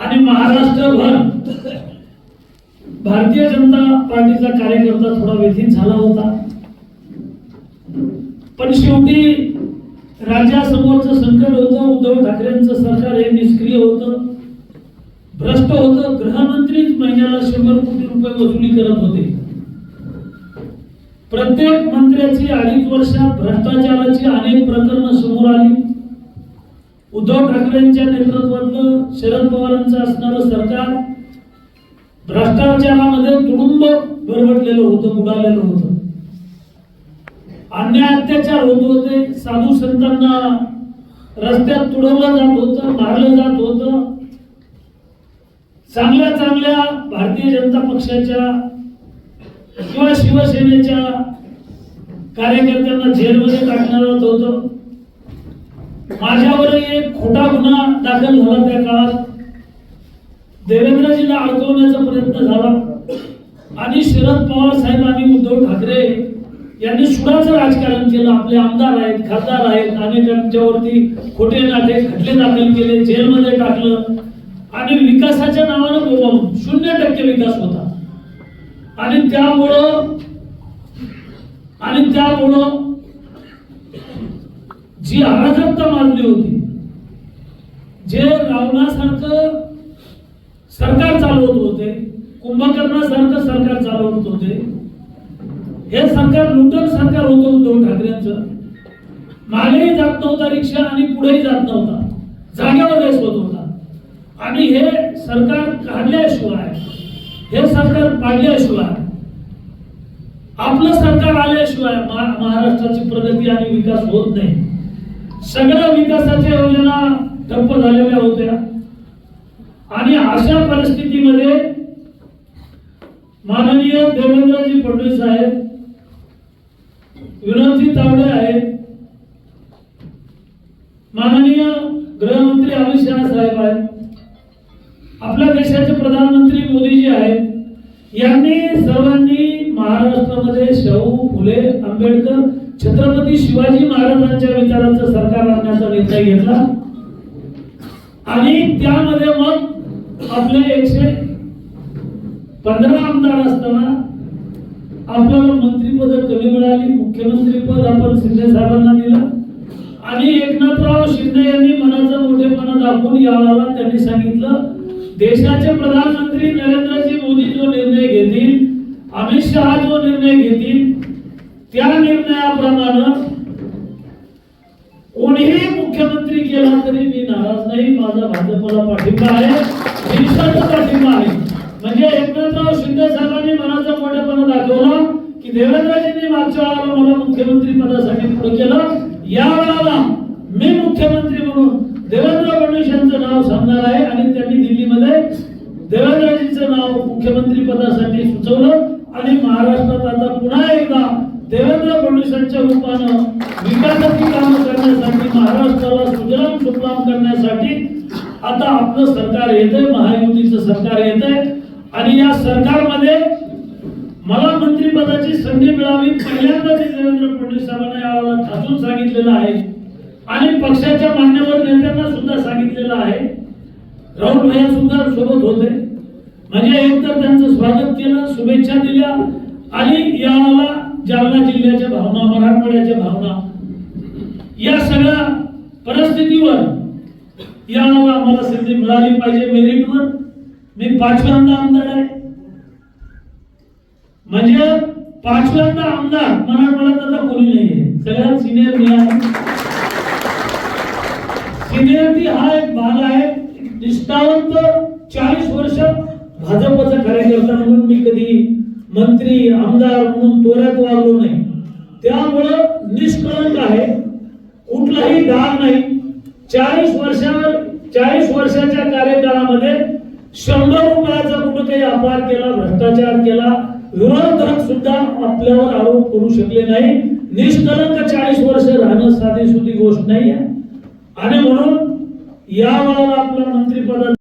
आणि महाराष्ट्रभर भारतीय जनता पार्टीचा कार्यकर्ता थोडा व्यथित झाला होता. पण शेवटी राज्यासमोरचं संकट होतं उद्धव ठाकरेंचं सरकार हे निष्क्रिय होतं. भ्रष्ट होतं. गृहमंत्रीच महिन्याला शंभर कोटी रुपये वसुली करत होते. प्रत्येक मंत्र्याची अडीच वर्षात भ्रष्टाचाराची अनेक प्रकरणं समोर आली. उद्धव ठाकरेंच्या नेतृत्वातलं शरद पवारांचं असणारं सरकार भ्रष्टाचारामध्ये तुडुंब बरबटलेलं होतं बुडालेलं होतं. अन्याय अत्याचार होत होते. साधू संतांना रस्त्यात तुडवलं जात होतं मारलं जात होतं. चांगल्या चांगल्या भारतीय जनता पक्षाच्या किंवा शिवसेनेच्या कार्यकर्त्यांना जेलमध्ये टाकण्यात होत होतं. माझ्यावर एक खोटा गुन्हा दाखल झाला त्या काळात. देवेंद्रजीला अडकवण्याचा प्रयत्न झाला. आणि शरद पवार साहेब आणि उद्धव ठाकरे यांनी सुडाचं राजकारण केलं. आपले आमदार आहेत खासदार आहेत अनेकांच्यावरती खोटे नाटे खटले दाखल केले जेलमध्ये टाकलं. आणि विकासाच्या नावानं बोलवून शून्य टक्के विकास होता. आणि त्यामुळं आणि त्यामुळं जी अराजकता मानली होती. जे रावणासारखं सरकार चालवत होते कुंभकर्णासारखं सरकार चालवत होते हे सरकार लुटन सरकार होतं उद्धव ठाकरेंचं. मागेही जात नव्हता रिक्षा आणि पुढेही जात नव्हता. जागेवर रेस होत. होता आणि हे सरकार काढल्याशिवाय हे सरकार पाडल्याशिवाय आपलं सरकार आल्याशिवाय महाराष्ट्राची प्रगती आणि विकास होत नाही. सगळ्या विकासाच्या योजना ठप्प झालेल्या होत्या. आणि अशा परिस्थितीमध्ये माननीय देवेंद्रजी फडणवीस साहेब विनोदजी तावडे आहेत. माननीय गृहमंत्री अमित शहा साहेब आहेत. आपल्या देशाचे प्रधानमंत्री मोदीजी आहेत. यांनी सर्वांनी महाराष्ट्रामध्ये शाहू फुले आंबेडकर छत्रपती शिवाजी महाराजांच्या विचारांचं सरकार आणण्याचा निर्णय घेतला. आणि त्यामध्ये मग आपले एकशे पंधरा आमदार असताना आपल्याला मंत्रीपद कमी मिळाली मुख्यमंत्री पद आपण शिंदे साहेबांना दिलं. आणि एकनाथराव शिंदे यांनी मनाचं मोठेपणा दाखवून याला त्यांनी सांगितलं देशाचे प्रधानमंत्री नरेंद्रजी मोदी जो निर्णय घेतील शहा जो निर्णय घेतील त्या निर्णयाप्रमाणे कोणीही मुख्यमंत्री केला तरी मी नाराज नाही. माझा भाजपला पाठिंबा आहे. पाठिंबा आहे. म्हणजे एकनाथराव शिंदे साहेबांनी मनाचा मोठेपणा दाखवला की देवेंद्रजींनी मागच्या वेळेला मला मुख्यमंत्री पदासाठी पुढे केलं. या वेळेला मी मुख्यमंत्री म्हणून देवेंद्र फडणवीस यांचं नाव सांगणार आहे आणि त्यांनी दिल्लीमध्ये देवेंद्रजींचं नाव मुख्यमंत्री पदासाठी सुचवलं. आणि महाराष्ट्रात आता पुन्हा एकदा देवेंद्र फडणवीसांच्या रूपानं विकासाची कामं करण्यासाठी महाराष्ट्राला सुजलाम सुफलाम करण्यासाठी आता आपलं सरकार येतंय महायुतीचं सरकार येतंय. आणि या सरकारमध्ये मला मंत्रिपदाची संधी मिळावी पहिल्यांदा मी देवेंद्र फडणवीस साहेबांना यावेळेला ठासून सांगितलेलं आहे. आणि पक्षाच्या मान्यवर नेत्यांना सुद्धा सांगितलेलं आहे. राहुल भैया सुद्धा सोबत होते. म्हणजे एकतर त्यांचं स्वागत केलं शुभेच्छा दिल्या आणि यावाला जालना जिल्ह्याच्या भावना मराठवाड्याच्या भावना या सगळ्या परिस्थितीवर यावाला आम्हाला संधी मिळाली पाहिजे. मेरिटवर मी पाचव्यांदा आमदार आहे. म्हणजे पाचव्यांदा आमदार मराठवाड्यात आता कोणी नाहीये सगळ्यात सिनियर मी आहे. सिनियरिटी हा एक भाग आहे. निष्ठावंत मंत्री आमदार म्हणून तोऱ्यात वागलो नाही. त्यामुळं निष्कळंक आहे. कुठलाही डाग नाही. चाळीस वर्षावर चाळीस वर्षाच्या कार्यकाळामध्ये शंभर रुपयाचा कुठं काही अपार केला भ्रष्टाचार केला. विरोधक सुद्धा आपल्यावर आरोप करू शकले नाही. निष्कलंक चाळीस वर्ष राहणं साधी सुधी गोष्ट नाही आहे आणि म्हणून या वेळेला आपल्या मंत्रिपदात